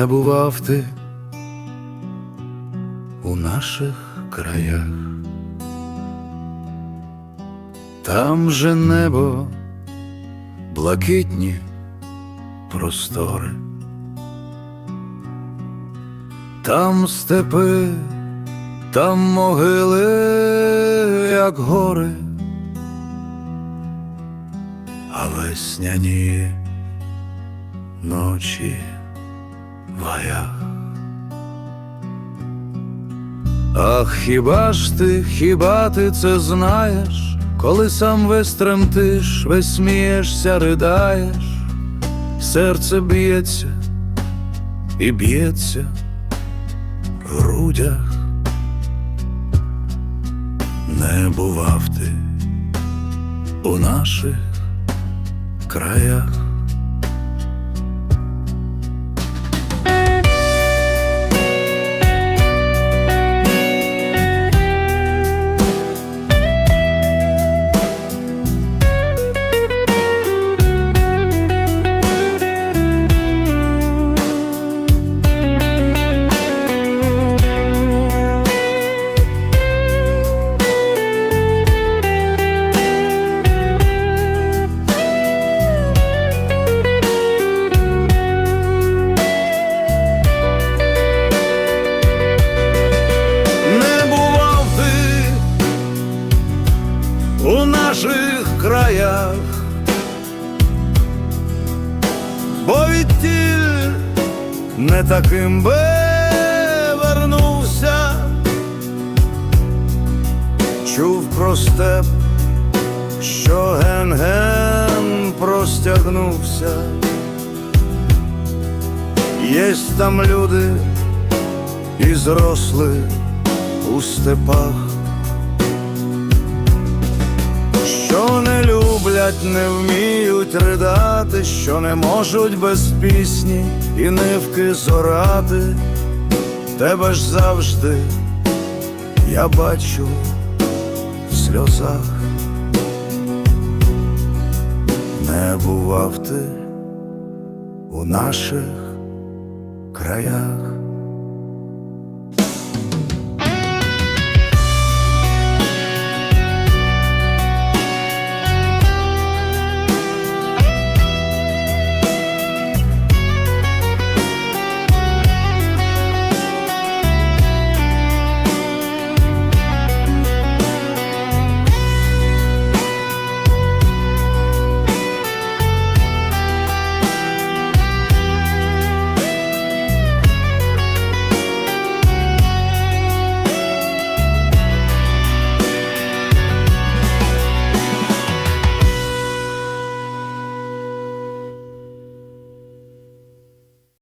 не бував ти у наших краях. Там же небо, блакитні простори, там степи, там могили, як гори, а весняні ночі в. Ах, хіба ж ти, хіба ти це знаєш, коли сам весь тремтиш, весь смієшся, ридаєш, серце б'ється і б'ється в грудях, не бував ти у наших краях. Наших краях, бо відтіль не таким би вернувся, чув про степ, що ген-ген простягнувся. Єсть там люди і зросли у степах, що не люблять, не вміють ридати, що не можуть без пісні і нивки зорати, тебе ж завжди я бачу в сльозах, не бував ти у наших краях.